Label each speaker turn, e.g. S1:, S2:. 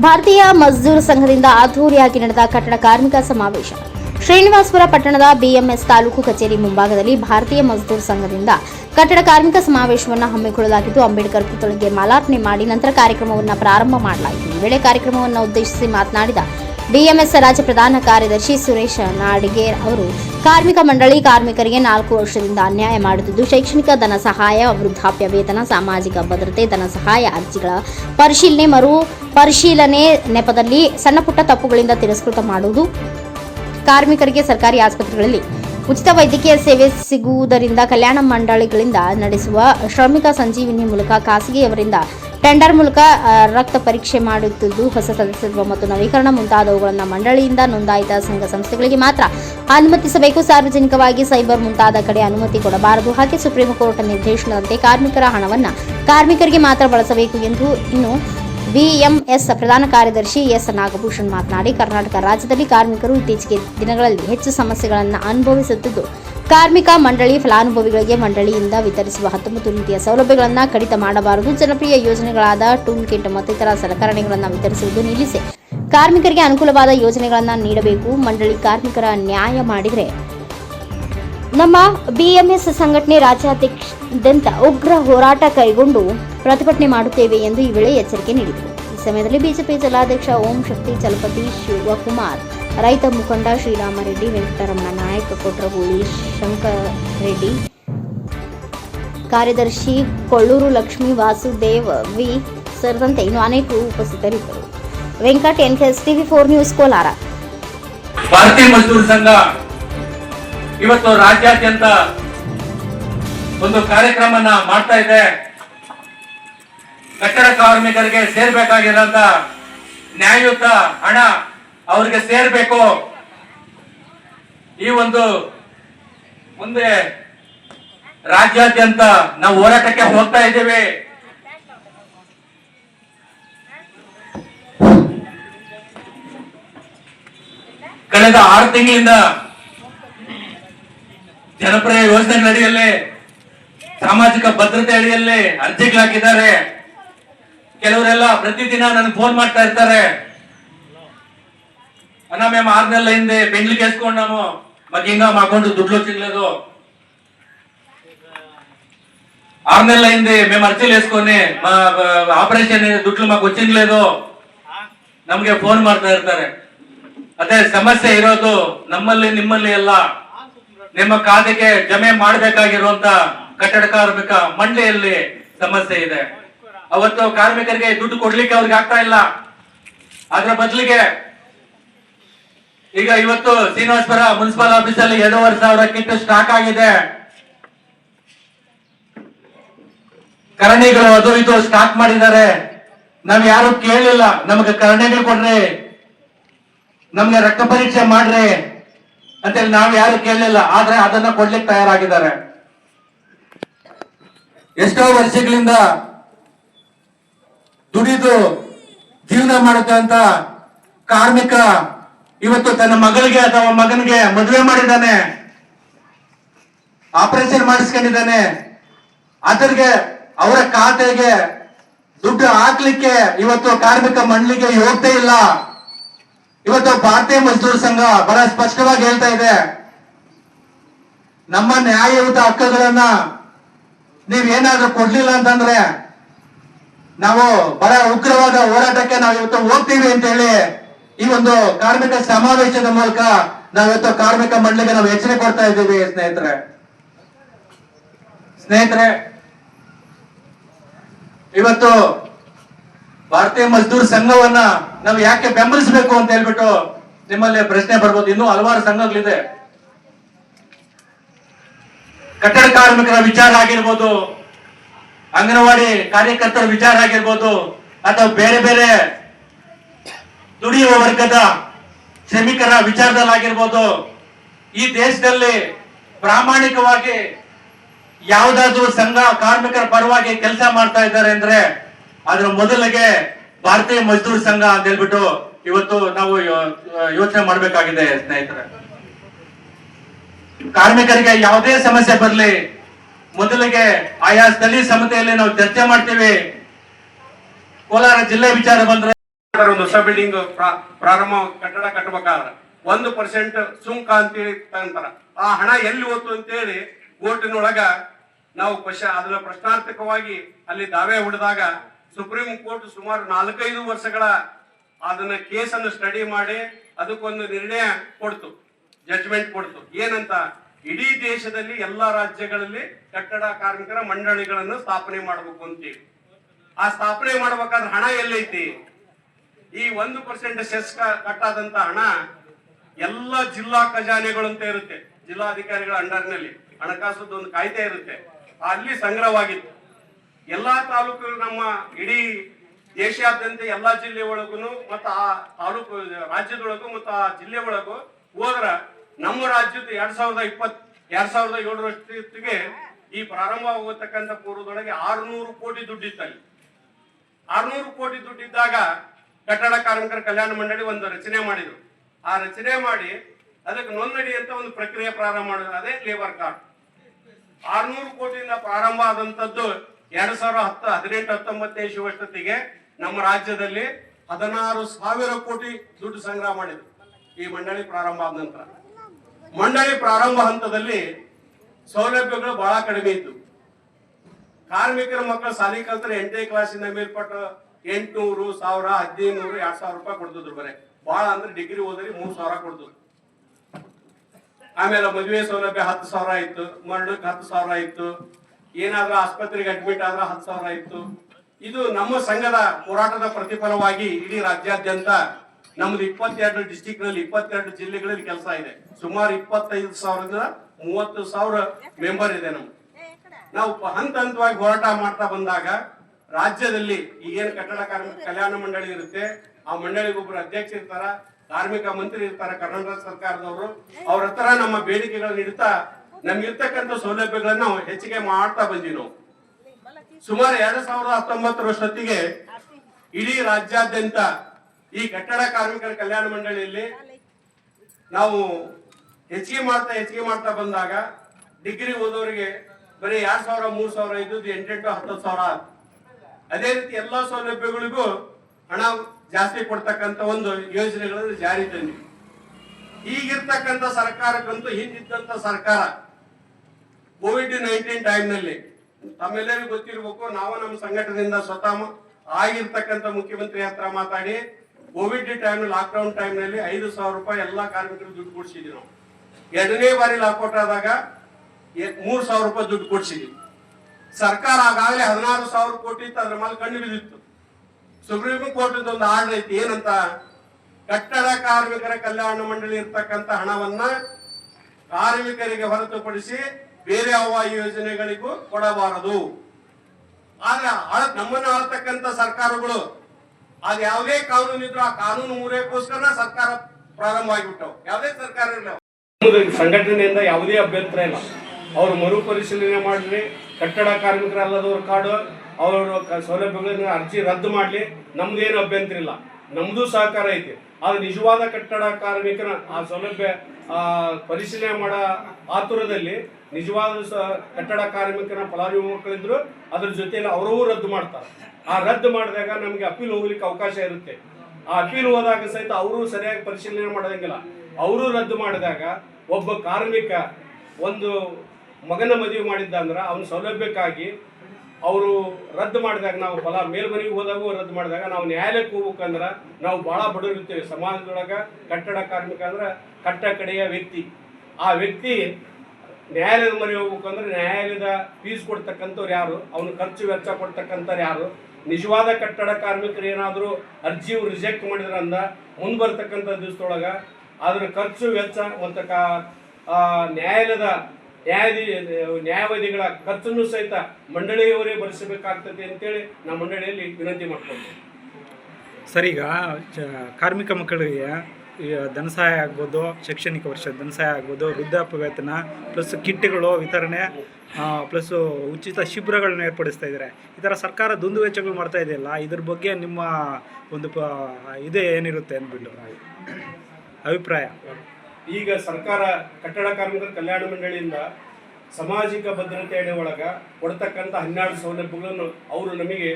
S1: ಭಾರತೀಯ ಮಜ್ದೂರ್ ಸಂಘದಿಂದ ಅದ್ದೂರಿಯಾಗಿ ನಡೆದ ಕಟ್ಟಡ ಕಾರ್ಮಿಕ ಸಮಾವೇಶ. ಶ್ರೀನಿವಾಸಪುರ ಪಟ್ಟಣದ ಬಿಎಂಎಸ್ ತಾಲೂಕು ಕಚೇರಿ ಮುಂಭಾಗದಲ್ಲಿ ಭಾರತೀಯ ಮಜ್ದೂರ್ ಸಂಘದಿಂದ ಕಟ್ಟಡ ಕಾರ್ಮಿಕ ಸಮಾವೇಶವನ್ನು ಹಮ್ಮಿಕೊಳ್ಳಲಾಗಿದ್ದು, ಅಂಬೇಡ್ಕರ್ ಪುತ್ಥಳಿಗೆ ಮಾಲಾರ್ಪಣೆ ಮಾಡಿ ನಂತರ ಕಾರ್ಯಕ್ರಮವನ್ನು ಪ್ರಾರಂಭ ಮಾಡಲಾಯಿತು. ಈ ವೇಳೆ ಕಾರ್ಯಕ್ರಮವನ್ನು ಉದ್ದೇಶಿಸಿ ಮಾತನಾಡಿದ ಬಿಎಂಎಸ್ ರಾಜ್ಯ ಪ್ರಧಾನ ಕಾರ್ಯದರ್ಶಿ ಸುರೇಶ ನಾಡಿಗೇರ್ ಅವರು, ಕಾರ್ಮಿಕ ಮಂಡಳಿ ಕಾರ್ಮಿಕರಿಗೆ ನಾಲ್ಕು ವರ್ಷದಿಂದ ಅನ್ಯಾಯ ಮಾಡುತ್ತಿದ್ದು, ಶೈಕ್ಷಣಿಕ ಧನ ಸಹಾಯ, ವೃದ್ಧಾಪ್ಯ, ವೇತನ, ಸಾಮಾಜಿಕ ಭದ್ರತೆ, ಧನ ಸಹಾಯ ಅರ್ಜಿಗಳ ಪರಿಶೀಲನೆ, ಮರು ಪರಿಶೀಲನೆ ನೆಪದಲ್ಲಿ ಸಣ್ಣಪುಟ್ಟ ತಪ್ಪುಗಳಿಂದ ತಿರಸ್ಕೃತ ಮಾಡುವುದು ಕಾರ್ಮಿಕರಿಗೆ ಸರ್ಕಾರಿ ಆಸ್ಪತ್ರೆಗಳಲ್ಲಿ ಉಚಿತ ವೈದ್ಯಕೀಯ ಸೇವೆ ಸಿಗುವುದರಿಂದ ಕಲ್ಯಾಣ ಮಂಡಳಿಗಳಿಂದ ನಡೆಸುವ ಶ್ರಮಿಕ ಸಂಜೀವಿನಿ ಮೂಲಕ ಖಾಸಗಿಯವರಿಂದ ಟೆಂಡರ್ ಮೂಲಕ ರಕ್ತ ಪರೀಕ್ಷೆ ಮಾಡುತ್ತಿದ್ದು ಹೊಸ ಸದಸ್ಯತ್ವ ಮತ್ತು ನವೀಕರಣ ಮುಂತಾದವುಗಳನ್ನು ಮಂಡಳಿಯಿಂದ ನೋಂದಾಯಿತ ಸಂಘ ಸಂಸ್ಥೆಗಳಿಗೆ ಮಾತ್ರ ಅನುಮತಿಸಬೇಕು. ಸಾರ್ವಜನಿಕವಾಗಿ ಸೈಬರ್ ಮುಂತಾದ ಕಡೆ ಅನುಮತಿ ಕೊಡಬಾರದು. ಹಾಗೆ ಸುಪ್ರೀಂ ಕೋರ್ಟ್ ನಿರ್ದೇಶನದಂತೆ ಕಾರ್ಮಿಕರ ಹಣವನ್ನು ಕಾರ್ಮಿಕರಿಗೆ ಮಾತ್ರ ಬಳಸಬೇಕು ಎಂದು ಇನ್ನು ಬಿಎಂಎಸ್ ಪ್ರಧಾನ ಕಾರ್ಯದರ್ಶಿ ಎಸ್ ನಾಗಭೂಷಣ್ ಮಾತನಾಡಿ, ಕರ್ನಾಟಕ ರಾಜ್ಯದಲ್ಲಿ ಕಾರ್ಮಿಕರು ಇತ್ತೀಚೆಗೆ ದಿನಗಳಲ್ಲಿ ಹೆಚ್ಚು ಸಮಸ್ಯೆಗಳನ್ನು ಅನುಭವಿಸುತ್ತಿದ್ದು, ಕಾರ್ಮಿಕ ಮಂಡಳಿ ಫಲಾನುಭವಿಗಳಿಗೆ ಮಂಡಳಿಯಿಂದ ವಿತರಿಸುವ ಹತ್ತೊಂಬತ್ತು ರೀತಿಯ ಸೌಲಭ್ಯಗಳನ್ನು ಕಡಿತ ಮಾಡಬಾರದು, ಜನಪ್ರಿಯ ಯೋಜನೆಗಳಾದ ಟೂಲ್ ಕಿಟ್ ಮತ್ತಿತರ ಸಲಕರಣೆಗಳನ್ನು ವಿತರಿಸುವುದು ನಿಲ್ಲಿಸಿ, ಕಾರ್ಮಿಕರಿಗೆ ಅನುಕೂಲವಾದ ಯೋಜನೆಗಳನ್ನು ನೀಡಬೇಕು, ಮಂಡಳಿ ಕಾರ್ಮಿಕರ ನ್ಯಾಯ ಮಾಡಿದರೆ. ನಮ್ಮ ಬಿಎಂಎಸ್ ಸಂಘಟನೆ ರಾಜ್ಯಾಧ್ಯಕ್ಷದಂತ ಉಗ್ರ ಹೋರಾಟ ಕೈಗೊಂಡು ಪ್ರತಿಭಟನೆ ಮಾಡುತ್ತೇವೆ ಎಂದು ಈ ವೇಳೆ ಎಚ್ಚರಿಕೆ ನೀಡಿದರು. ಈ ಸಮಯದಲ್ಲಿ ಬಿಜೆಪಿ ಜಿಲ್ಲಾಧ್ಯಕ್ಷ ಓಂ ಶಕ್ತಿ ಚಲಪತಿ ಶಿವಕುಮಾರ್, ರೈತ ಮುಖಂಡ ಶ್ರೀರಾಮರೆಡ್ಡಿ ವೆಂಕಟರಮಣ ನಾಯಕ್ ಕೊಟ್ರಗೂಳಿ ಶಂಕರ್ ರೆಡ್ಡಿ ಕಾರ್ಯದರ್ಶಿ ಕೊಳ್ಳೂರು ಲಕ್ಷ್ಮೀ ವಾಸುದೇವ್ ವಿ ಸೇರಿದಂತೆ ಇನ್ನು ಅನೇಕರು ಉಪಸ್ಥಿತರಿದ್ದರು. Venkat, NKS TV four news Kolar.
S2: Bharatiya Mazdoor Sangh ಇವತ್ತು ರಾಜ್ಯಾದ್ಯಂತ ಒಂದು ಕಾರ್ಯಕ್ರಮನ ಮಾಡ್ತಾ ಇದೆ. ಕಟ್ಟಡ ಕಾರ್ಮಿಕರಿಗೆ ಸೇರ್ಬೇಕಾಗಿರೋಂತ ನ್ಯಾಯಯುತ ಹಣ ಅವ್ರಿಗೆ ಸೇರ್ಬೇಕು. ಈ ಒಂದು ಮುಂದೆ ರಾಜ್ಯಾದ್ಯಂತ ನಾವು ಹೋರಾಟಕ್ಕೆ ಹೋಗ್ತಾ ಇದ್ದೀವಿ. ಕಳೆದ ಆರು ತಿಂಗಳಿಂದ ಜನಪ್ರಿಯ ಯೋಜನೆಗಳ ಅಡಿಯಲ್ಲಿ, ಸಾಮಾಜಿಕ ಭದ್ರತೆ ಅಡಿಯಲ್ಲಿ ಅರ್ಜಿಗಳು ಹಾಕಿದ್ದಾರೆ ಕೆಲವರೆಲ್ಲ ಪ್ರತಿದಿನ ನನಗೆ ಫೋನ್ ಮಾಡ್ತಾ ಇರ್ತಾರೆ. ಅಣ್ಣ ಮ್ಯಾಮ್, ಆರ್ನೆಲ್ಲ ಹಿಂದೆ ಬೆಂಡ್ಲಿಗೆ ಎಸ್ಕೊಂಡು ನಾನು ಮತ್ತೆ ಹಿಂಗ ಮಾಡ್ಕೊಂಡು ದುಡ್ಡು ಸಿಗ್ಲದು ಆರ್ನೆಲ್ಲ ಹಿಂದೆ ಮೇಮ್ అర్జీలు వేసుకొని ಆಪರೇಷನ್ ದುಡ್ಲು దుడ్లు మాకు ನಮ್ಗೆ ಫೋನ್ ಮಾಡ್ತಾ ಇರ್ತಾರೆ. ಅದೇ ಸಮಸ್ಯೆ ಇರೋದು ನಮ್ಮಲ್ಲಿ, ನಿಮ್ಮಲ್ಲಿ ಎಲ್ಲ ನಿಮ್ಮ ಖಾತೆಗೆ ಜಮೆ ಮಾಡಬೇಕಾಗಿರುವಂತ ಕಟ್ಟಡ ಕಾರ್ಮಿಕ ಮಂಡಳಿಯಲ್ಲಿ ಸಮಸ್ಯೆ ಇದೆ. ಅವತ್ತು ಕಾರ್ಮಿಕರಿಗೆ ದುಡ್ಡು ಕೊಡ್ಲಿಕ್ಕೆ ಅವ್ರಿಗೆ ಆಗ್ತಾ ಇಲ್ಲ. ಅದರ ಬದಲಿಗೆ ಈಗ ಇವತ್ತು ಶ್ರೀನಿವಾಸಪುರ ಮುನ್ಸಿಪಲ್ ಆಫೀಸ್ ಅಲ್ಲಿ ಎರಡೂವರೆ ಸಾವಿರ ಕಿಟ್ ಸ್ಟಾಕ್ ಆಗಿದೆ. ಕರಣಿಗಳು ಅದು ಇದು ಸ್ಟಾಕ್ ಮಾಡಿದ್ದಾರೆ. ನಾವ್ ಯಾರು ಕೇಳಿಲ್ಲ. ನಮಗೆ ಕರಣಿಗಳು ಕೊಡ್ರಿ. ನಮ್ಗೆ ರಕ್ತ ಪರೀಕ್ಷೆ ಮಾಡ್ರಿ ಅಂತೇಳಿ ನಾವ್ ಯಾರು ಕೇಳಲಿಲ್ಲ ಆದ್ರೆ ಅದನ್ನ ಕೊಡ್ಲಿಕ್ಕೆ ತಯಾರಾಗಿದ್ದಾರೆ. ಎಷ್ಟೋ ವರ್ಷಗಳಿಂದ ದುಡಿದು ಜೀವನ ಮಾಡುತ್ತೆ ಅಂತ ಕಾರ್ಮಿಕ ಇವತ್ತು ತನ್ನ ಮಗಳಿಗೆ ಅಥವಾ ಮಗನಿಗೆ ಮದುವೆ ಮಾಡಿದ್ದಾನೆ ಆಪರೇಷನ್ ಮಾಡಿಸ್ಕೊಂಡಿದ್ದಾನೆ ಅದರಿಗೆ ಅವರ ಖಾತೆಗೆ ದುಡ್ಡು ಹಾಕ್ಲಿಕ್ಕೆ ಇವತ್ತು ಕಾರ್ಮಿಕ ಮಂಡಳಿಗೆ ಯೋಗ್ಯತೆ ಇಲ್ಲ. ಇವತ್ತು ಭಾರತೀಯ ಮಜ್ದೂರ್ ಸಂಘ ಬಹಳ ಸ್ಪಷ್ಟವಾಗಿ ಹೇಳ್ತಾ ಇದೆ, ನಮ್ಮ ನ್ಯಾಯಯುತ ಹಕ್ಕುಗಳನ್ನ ನೀವೇನಾದ್ರೂ ಕೊಡ್ಲಿಲ್ಲ ಅಂತಂದ್ರೆ ನಾವು ಬಹಳ ಉಗ್ರವಾದ ಹೋರಾಟಕ್ಕೆ ನಾವು ಇವತ್ತು ಹೋಗ್ತೀವಿ ಅಂತ ಹೇಳಿ ಈ ಒಂದು ಕಾರ್ಮಿಕ ಸಮಾವೇಶದ ಮೂಲಕ ನಾವಿವತ್ತು ಕಾರ್ಮಿಕ ಮಂಡಳಿಗೆ ನಾವು ಎಚ್ಚರಿಕೆ ಕೊಡ್ತಾ ಇದ್ದೀವಿ, ಸ್ನೇಹಿತರೆ. ಸ್ನೇಹಿತರೆ, ಇವತ್ತು ಭಾರತೀಯ ಮಜ್ದೂರ್ ಸಂಘವನ್ನ ನಾವು ಯಾಕೆ ಬೆಂಬಲಿಸಬೇಕು ಅಂತ ಹೇಳ್ಬಿಟ್ಟು ನಿಮ್ಮಲ್ಲಿ ಪ್ರಶ್ನೆ ಬರ್ಬೋದು. ಇನ್ನೂ ಹಲವಾರು ಸಂಘಗಳಿದೆ. ಕಟ್ಟಡ ಕಾರ್ಮಿಕರ ವಿಚಾರ ಆಗಿರ್ಬೋದು ಅಂಗನವಾಡಿ ಕಾರ್ಯಕರ್ತರ ವಿಚಾರ ಆಗಿರ್ಬೋದು ಅಥವಾ ಬೇರೆ ಬೇರೆ ದುಡಿಯುವ ವರ್ಗದ ಶ್ರಮಿಕರ ವಿಚಾರದಲ್ಲಾಗಿರ್ಬೋದು ಈ ದೇಶದಲ್ಲಿ ಪ್ರಾಮಾಣಿಕವಾಗಿ ಯಾವುದಾದ್ರೂ ಸಂಘ ಕಾರ್ಮಿಕರ ಪರವಾಗಿ ಕೆಲಸ ಮಾಡ್ತಾ ಇದ್ದಾರೆ ಅಂದ್ರೆ ಅದ್ರ ಮೊದಲಿಗೆ ಭಾರತೀಯ ಮಜ್ದೂರ್ ಸಂಘ ಅಂತ ಹೇಳ್ಬಿಟ್ಟು ಇವತ್ತು ನಾವು ಯೋಚನೆ ಮಾಡಬೇಕಾಗಿದೆ ಸ್ನೇಹಿತರೆ. ಕಾರ್ಮಿಕರಿಗೆ ಯಾವುದೇ ಸಮಸ್ಯೆ ಬರಲಿ ಮೊದಲಿಗೆ ಆಯಾ ಸ್ಥಳೀಯ ಸಮಿತಿಯಲ್ಲಿ ನಾವು ಚರ್ಚೆ ಮಾಡ್ತೀವಿ. ಕೋಲಾರ ಜಿಲ್ಲೆ ವಿಚಾರ ಬಂದ್ರೆ
S3: ಒಂದು ಹೊಸ ಬಿಲ್ಡಿಂಗ್ ಪ್ರಾರಂಭ ಕಟ್ಟಡ ಕಟ್ಟಬೇಕಾದ್ರೆ ಒಂದು ಪರ್ಸೆಂಟ್ ಸುಂಕ ಅಂತೇಳಿ ತಗೊಂತಾರ ಆ ಹಣ ಎಲ್ಲಿ ಹೋತು ಅಂತೇಳಿ ಕೋರ್ಟಿನೊಳಗ ನಾವು ಕ್ವಶ ಅದನ್ನ ಪ್ರಶ್ನಾರ್ಥಕವಾಗಿ ಅಲ್ಲಿ ದಾವೆ ಹೊಡೆದಾಗ ಸುಪ್ರೀಂ ಕೋರ್ಟ್ ಸುಮಾರು ನಾಲ್ಕೈದು ವರ್ಷಗಳ ಅದನ್ನ ಕೇಸನ್ನು ಸ್ಟಡಿ ಮಾಡಿ ಅದಕ್ಕೊಂದು ನಿರ್ಣಯ ಕೊಡ್ತು. ಜಡ್ಜ್ಮೆಂಟ್ ಕೊಡ್ತು. ಏನಂತ? ಇಡೀ ದೇಶದಲ್ಲಿ ಎಲ್ಲಾ ರಾಜ್ಯಗಳಲ್ಲಿ ಕಟ್ಟಡ ಕಾರ್ಮಿಕರ ಮಂಡಳಿಗಳನ್ನು ಸ್ಥಾಪನೆ ಮಾಡಬೇಕು ಅಂತೀವಿ ಆ ಸ್ಥಾಪನೆ ಮಾಡ್ಬೇಕಾದ್ರೆ ಹಣ ಎಲ್ಲೈತಿ? ಈ ಒಂದು ಪರ್ಸೆಂಟ್ ಸೆಸ್ ಕಟ್ಟಾದಂತ ಹಣ ಎಲ್ಲ ಜಿಲ್ಲಾ ಖಜಾನೆಗಳು ಅಂತ ಇರುತ್ತೆ. ಜಿಲ್ಲಾಧಿಕಾರಿಗಳ ಅಂಡರ್ನಲ್ಲಿ ಹಣಕಾಸು ಒಂದು ಕಾಯ್ದೆ ಇರುತ್ತೆ. ಅಲ್ಲಿ ಸಂಗ್ರಹವಾಗಿತ್ತು. ಎಲ್ಲಾ ತಾಲೂಕು ನಮ್ಮ ಇಡೀ ದೇಶಾದ್ಯಂತ ಎಲ್ಲಾ ಜಿಲ್ಲೆ ಒಳಗೂ ಮತ್ತು ಆ ತಾಲೂಕು ರಾಜ್ಯದೊಳಗು ಮತ್ತು ಆ ಜಿಲ್ಲೆ ಒಳಗೂ ಹೋದ್ರ ನಮ್ಮ ರಾಜ್ಯದ ಎರಡ್ ಸಾವಿರದ ಇಪ್ಪತ್, ಎರಡ್ ಸಾವಿರದ ಏಳರಷ್ಟಿಗೆ ಈ ಪ್ರಾರಂಭ ಹೋಗತಕ್ಕಂತ ಪೂರ್ವದೊಳಗೆ ಆರುನೂರು ಕೋಟಿ ದುಡ್ಡಿತ್ತಲ್ಲಿ. ಆರ್ನೂರು ಕೋಟಿ ದುಡ್ಡಿದ್ದಾಗ ಕಟ್ಟಡ ಕಾರ್ಮಿಕರ ಕಲ್ಯಾಣ ಮಂಡಳಿ ಒಂದು ರಚನೆ ಮಾಡಿದ್ರು. ಆ ರಚನೆ ಮಾಡಿ ಅದಕ್ಕೆ ನೋಂದಣಿ ಅಂತ ಒಂದು ಪ್ರಕ್ರಿಯೆ ಪ್ರಾರಂಭ ಮಾಡಿದ್ರು, ಅದೇ ಲೇಬರ್ ಕಾರ್ಡ್ ಆರ್ನೂರು ಕೋಟಿಯಿಂದ ಪ್ರಾರಂಭ ಆದಂತದ್ದು ಎರಡ್ ಸಾವಿರ ಹತ್ತು, ಹದಿನೆಂಟು, ಹತ್ತೊಂಬತ್ತನೇ ಶಿವಷ್ಟೊತ್ತಿಗೆ ನಮ್ಮ ರಾಜ್ಯದಲ್ಲಿ ಹದಿನಾರು ಸಾವಿರ ಕೋಟಿ ದುಡ್ಡು ಸಂಗ್ರಹ ಮಾಡಿದ್ರು. ಈ ಮಂಡಳಿ ಪ್ರಾರಂಭ ಆದ ನಂತರ. ಮಂಡಳಿ ಪ್ರಾರಂಭ ಹಂತದಲ್ಲಿ ಸೌಲಭ್ಯಗಳು ಬಹಳ ಕಡಿಮೆ ಇತ್ತು. ಕಾರ್ಮಿಕರ ಮಕ್ಕಳು ಶಾಲೆ ಕಲ್ತರೆ ಎಂಟನೇ ಕ್ಲಾಸಿಂದ ಮೇಲ್ಪಟ್ಟು ಎಂಟುನೂರು, ಸಾವಿರ ಹದಿನೈದು ಎರಡ್ ಸಾವಿರ ರೂಪಾಯಿ ಕೊಡ್ತಿದ್ರು ಬರೇ ಬಹಳ ಅಂದ್ರೆ ಡಿಗ್ರಿ ಓದಲಿ ಮೂರ್ ಸಾವಿರ ಕೊಡ್ತಿದ್ರು. ಆಮೇಲೆ ಮದುವೆ ಸೌಲಭ್ಯ ಹತ್ತು ಸಾವಿರ ಇತ್ತು ಮರಣಕ್ಕೆ ಹತ್ತು ಸಾವಿರ ಇತ್ತು. ಏನಾದ್ರೂ ಆಸ್ಪತ್ರೆಗೆ ಅಡ್ಮಿಟ್ ಆದ್ರೆ ಹತ್ತು ಸಾವಿರ ಇತ್ತು. ಇದು ನಮ್ಮ ಸಂಘದ ಹೋರಾಟದ ಪ್ರತಿಫಲವಾಗಿ ಇಡೀ ರಾಜ್ಯಾದ್ಯಂತ ನಮ್ದು ಇಪ್ಪತ್ತೆರಡು ಡಿಸ್ಟಿಕ್ನಲ್ಲಿ, ಇಪ್ಪತ್ತೆರಡು ಜಿಲ್ಲೆಗಳಲ್ಲಿ ಕೆಲಸ ಇದೆ. ಸುಮಾರು ಇಪ್ಪತ್ತೈದು ಸಾವಿರದ ಮೂವತ್ತು ಸಾವಿರ ಮೆಂಬರ್ ಇದೆ ನಮ್ಗೆ ನಾವು ಹಂತ ಹಂತವಾಗಿ ಹೋರಾಟ ಮಾಡ್ತಾ ಬಂದಾಗ ರಾಜ್ಯದಲ್ಲಿ ಈಗೇನು ಕಟ್ಟಡ ಕಾರ್ಮಿಕ ಕಲ್ಯಾಣ ಮಂಡಳಿ ಇರುತ್ತೆ, ಆ ಮಂಡಳಿಗೆ ಒಬ್ಬರು ಅಧ್ಯಕ್ಷ ಇರ್ತಾರ, ಕಾರ್ಮಿಕ ಮಂತ್ರಿ ಇರ್ತಾರ ಕರ್ನಾಟಕ ಸರ್ಕಾರದವರು, ಅವ್ರ ಹತ್ರ ನಮ್ಮ ಬೇಡಿಕೆಗಳನ್ನ ಇಡ್ತಾ ನಮ್ಗಿರ್ತಕ್ಕಂಥ ಸೌಲಭ್ಯಗಳನ್ನ ಹೆಚ್ಚಿಗೆ ಮಾಡ್ತಾ ಬಂದೀವಿ ನಾವು. ಸುಮಾರು ಎರಡ್ ಸಾವಿರದ ಹತ್ತೊಂಬತ್ತರ ವರ್ಷತ್ತಿಗೆ ಇಡೀ ರಾಜ್ಯಾದ್ಯಂತ ಈ ಕಟ್ಟಡ ಕಾರ್ಮಿಕರ ಕಲ್ಯಾಣ ಮಂಡಳಿಯಲ್ಲಿ ನಾವು ಹೆಚ್ಚಿಗೆ ಮಾಡ್ತಾ ಹೆಚ್ಚಿಗೆ ಮಾಡ್ತಾ ಬಂದಾಗ ಡಿಗ್ರಿ ಓದೋರಿಗೆ ಬರೀ ಎರಡ್ ಸಾವಿರ, ಮೂರ್ ಸಾವಿರ ಇದ್ದದ್ದು ಎಂಟೆಂಟು ಹತ್ತು ಸಾವಿರ ಅದೇ ರೀತಿ ಎಲ್ಲಾ ಸೌಲಭ್ಯಗಳಿಗೂ ಹಣ ಜಾಸ್ತಿ ಕೊಡ್ತಕ್ಕಂತ ಒಂದು ಯೋಜನೆಗಳನ್ನು ಜಾರಿ ತಂದ್ವಿ ಈಗಿರ್ತಕ್ಕಂಥ ಸರ್ಕಾರಕ್ಕಂತೂ ಹಿಂದಿದ್ದಂತ ಸರ್ಕಾರ ಕೋವಿಡ್ ನೈನ್ಟೀನ್ ಟೈಮ್ನಲ್ಲಿ ತಮ್ಮೆಲ್ಲರಿಗೂ ಗೊತ್ತಿರ್ಬೇಕು, ನಾವು ನಮ್ಮ ಸಂಘಟನೆಯಿಂದ ಸ್ವತಃ ಆಗಿರ್ತಕ್ಕಂಥ ಮುಖ್ಯಮಂತ್ರಿ ಹತ್ರ ಮಾತಾಡಿ ಕೋವಿಡ್ ಟೈಮ್ ಲಾಕ್ಡೌನ್ ಟೈಮ್ನಲ್ಲಿ ಐದು ಸಾವಿರ ರೂಪಾಯಿ ಎಲ್ಲಾ ಕಾರ್ಮಿಕರು ದುಡ್ಡು ಕೊಡ್ಸಿದ್ವಿ ನಾವು ಎರಡನೇ ಬಾರಿ ಲಾಕ್ಔಟ್ ಆದಾಗ ಮೂರ್ ಸಾವಿರ ರೂಪಾಯಿ ದುಡ್ಡು ಕೊಡಿಸಿದ್ವಿ ಸರ್ಕಾರ ಆಗಾಗಲೇ ಹದಿನಾರು ಸಾವಿರ ಕೋಟಿ ಇತ್ತು, ಅದ್ರ ಮೇಲೆ ಕಣ್ಣು ಬಿದ್ದಿತ್ತು. ಸುಪ್ರೀಂ ಕೋರ್ಟ್ ಒಂದು ಆರ್ಡರ್ ಐತಿ, ಏನಂತ? ಕಟ್ಟಡ ಕಾರ್ಮಿಕರ ಕಲ್ಯಾಣ ಮಂಡಳಿ ಇರ್ತಕ್ಕಂತ ಹಣವನ್ನ ಕಾರ್ಮಿಕರಿಗೆ ಹೊರತುಪಡಿಸಿ ಬೇರೆ ಯಾವ ಯೋಜನೆಗಳಿಗೂ ಕೊಡಬಾರದು. ಆದ್ರೆ ನಮ್ಮನ್ನು ಆಳ್ತಕ್ಕಂಥ ಸರ್ಕಾರಗಳು ಅದ್ ಯಾವುದೇ ಕಾನೂನು ಇದ್ರು ಆ ಕಾನೂನು ಮೂರಕ್ಕೋಸ್ಕರ ಸರ್ಕಾರ ಪ್ರಾರಂಭ ಆಗಿಬಿಟ್ಟವು ಯಾವುದೇ ಸರ್ಕಾರ ಸಂಘಟನೆಯಿಂದ ಯಾವುದೇ ಅಭ್ಯಂತರ ಇಲ್ಲ. ಅವರು ಮರುಪರಿಶೀಲನೆ ಮಾಡಲಿ, ಕಟ್ಟಡ ಕಾರ್ಮಿಕರಲ್ಲದವ್ರ ಕಾಡು, ಅವರು ಸೌಲಭ್ಯಗಳನ್ನ ಅರ್ಜಿ ರದ್ದು ಮಾಡಲಿ, ನಮ್ದೇನು ಅಭ್ಯಂತರ ಇಲ್ಲ. ನಮ್ದು ಸಹಕಾರ ಐತಿ. ಆದ್ರೆ ನಿಜವಾದ ಕಟ್ಟಡ ಕಾರ್ಮಿಕರ ಆ ಸೌಲಭ್ಯ ಪರಿಶೀಲನೆ ಮಾಡೋ ಆತುರದಲ್ಲಿ ನಿಜವಾದ ಕಟ್ಟಡ ಕಾರ್ಮಿಕರ ಮಕ್ಕಳಿದ್ರು ಅದ್ರ ಜೊತೆಯಲ್ಲಿ ಅವರೂ ರದ್ದು ಮಾಡ್ತಾರೆ. ಆ ರದ್ದು ಮಾಡಿದಾಗ ನಮಗೆ ಅಪೀಲ್ ಹೋಗ್ಲಿಕ್ಕೆ ಅವಕಾಶ ಇರುತ್ತೆ. ಆ ಅಪೀಲ್ ಹೋದಾಗ ಸಹಿತ ಅವರು ಸರಿಯಾಗಿ ಪರಿಶೀಲನೆ ಮಾಡೋದಂಗಿಲ್ಲ. ಅವರು ರದ್ದು ಮಾಡಿದಾಗ ಒಬ್ಬ ಕಾರ್ಮಿಕ ಒಂದು ಮಗನ ಮದುವೆ ಮಾಡಿದ್ದ ಅಂದ್ರೆ ಅವನ ಸೌಲಭ್ಯಕ್ಕಾಗಿ ಅವರು ರದ್ದು ಮಾಡಿದಾಗ ನಾವು ಫಲ, ಮೇಲ್ಮನೆಗೆ ಹೋದಾಗೂ ರದ್ದು ಮಾಡಿದಾಗ ನಾವು ನ್ಯಾಯಾಲಯಕ್ಕೆ ಹೋಗ್ಬೇಕಂದ್ರೆ ನಾವು ಭಾಳ ಬಡವರಿರ್ತೇವೆ ಸಮಾಜದೊಳಗೆ ಕಟ್ಟಡ ಕಾರ್ಮಿಕ ಅಂದ್ರೆ ಕಟ್ಟ ಕಡೆಯ ವ್ಯಕ್ತಿ. ಆ ವ್ಯಕ್ತಿ ನ್ಯಾಯಾಲಯದ ಮೊರೆ ಹೋಗ್ಬೇಕಂದ್ರೆ ನ್ಯಾಯಾಲಯದ ಫೀಸ್ ಕೊಡ್ತಕ್ಕಂಥವ್ರು ಯಾರು? ಅವನು ಖರ್ಚು ವೆಚ್ಚ ಕೊಡ್ತಕ್ಕಂಥವ್ರು ಯಾರು? ನಿಜವಾದ ಕಟ್ಟಡ ಕಾರ್ಮಿಕರು ಏನಾದರೂ ಅರ್ಜಿ ರಿಜೆಕ್ಟ್ ಮಾಡಿದ್ರಂದ ಮುಂದೆ ಬರ್ತಕ್ಕಂಥ ದಿವಸದೊಳಗೆ ಅದರ ಖರ್ಚು ವೆಚ್ಚ ಮತ್ತು ಕಾ ನ್ಯಾಯಾಲಯದ ನ್ಯಾಯಾಧಿ, ನ್ಯಾಯವಾದಿಗಳ ಖರ್ಚನ್ನು ಸಹಿತ ಮಂಡಳಿಯವರೇ ಭರಿಸಬೇಕಾಗ್ತದೆ ಅಂತೇಳಿ ನಾವು ಮಂಡಳಿಯಲ್ಲಿ ವಿನಂತಿ ಮಾಡ್ಕೊಂಡ್ವಿ
S4: ಸರಿಗ ಕಾರ್ಮಿಕ ಮಕ್ಕಳಿಗೆ ಧನ ಸಹಾಯ ಆಗ್ಬೋದು, ಶೈಕ್ಷಣಿಕ ವರ್ಷ ಧನ ಸಹಾಯ ಆಗ್ಬೋದು ವೃದ್ಧಾಪ್ಯ ವೇತನ ಪ್ಲಸ್ ಕಿಟ್ಗಳು, ವಿತರಣೆ ಪ್ಲಸ್ ಉಚಿತ ಶಿಬಿರಗಳನ್ನ ಏರ್ಪಡಿಸ್ತಾ ಇದ್ದಾರೆ ಈ ಥರ ಸರ್ಕಾರ ದುಂದು ವೆಚ್ಚಗಳು ಮಾಡ್ತಾ ಇದೆಯಲ್ಲ, ಇದ್ರ ಬಗ್ಗೆ ನಿಮ್ಮ ಒಂದು ಪ, ಇದೇ ಏನಿರುತ್ತೆ ಅಂದ್ಬಿಟ್ಟು ಅಭಿಪ್ರಾಯ?
S3: ಈಗ ಸರ್ಕಾರ ಕಟ್ಟಡ ಕಾರ್ಮಿಕರ ಕಲ್ಯಾಣ ಮಂಡಳಿಯಿಂದ ಸಾಮಾಜಿಕ ಭದ್ರತೆ ಅಡಿ ಒಳಗ ಕೊಡ್ತಕ್ಕಂಥ ಹನ್ನೆರಡು ಸೌಲಭ್ಯಗಳನ್ನು ಅವರು ನಮಗೆ